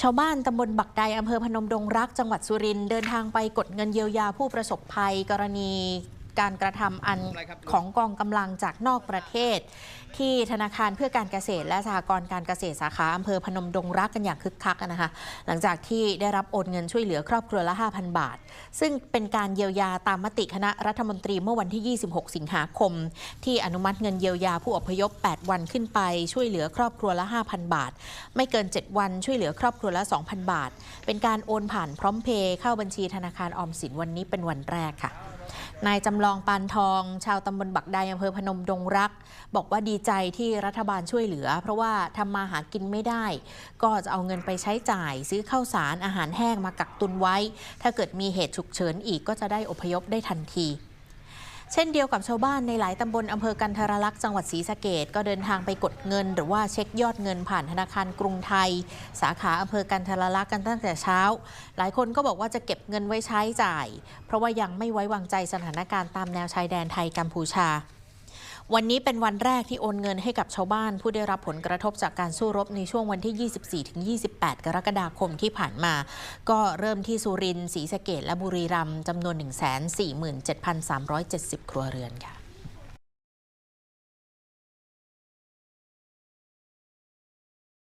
ชาวบ้านตำบลบักไดอำเภอพนมดงรัก จังหวัดสุรินทร์เดินทางไปกดเงินเยียวยาผู้ประสบภัยกรณี การกระทำอันของกองกำลังจากนอกประเทศ ที่ธนาคารเพื่อการเกษตรและสหกรณ์การเกษตรสาขาอำเภอพนมดงรักกันอย่างคึกคักนะคะหลังจากที่ได้รับโอนเงินช่วยเหลือครอบครัวละ 5,000 บาท ซึ่งเป็นการเยียวยาตามมติคณะรัฐมนตรีเมื่อวันที่ 26 สิงหาคม ที่อนุมัติเงินเยียวยาผู้อพยพ 8 วันขึ้นไปช่วยเหลือครอบครัวละ 5,000 บาท ไม่เกิน 7 วันช่วยเหลือครอบครัวละ 2,000 บาท เป็นการโอนผ่านพร้อมเพย์เข้าบัญชีธนาคารออมสินวันนี้เป็นวันแรกค่ะ นายจำลองปานทอง ชาวตำบลบักไดอำเภอพนมดงรัก บอกว่าดีใจที่รัฐบาลช่วยเหลือ เพราะว่าทำมาหากินไม่ได้ ก็จะเอาเงินไปใช้จ่าย ซื้อข้าวสารอาหารแห้งมากักตุนไว้ ถ้าเกิดมีเหตุฉุกเฉินอีกก็จะได้อพยพได้ทันที เช่นเดียวกับชาวบ้านในหลายตำบลอำเภอกันทรลักษณ์จังหวัดศรีสะเกดก็เดินทางไปกดเงิน หรือว่าเช็คยอดเงินผ่านธนาคารกรุงไทย สาขาอำเภอกันทรลักษณ์กันตั้งแต่เช้า หลายคนก็บอกว่าจะเก็บเงินไว้ใช้จ่าย เพราะว่ายังไม่ไว้วางใจสถานการณ์ตามแนวชายแดนไทยกัมพูชา วันนี้เป็นวันแรกที่โอนเงินให้กับชาวบ้าน ผู้ได้รับผลกระทบจากการสู้รบในช่วงวันที่ 24-28 กรกฎาคมที่ผ่านมา ก็เริ่มที่สุรินทร์ศรีสะเกดและบุรีรัมย์จำนวน 147,370 ครัวเรือนค่ะ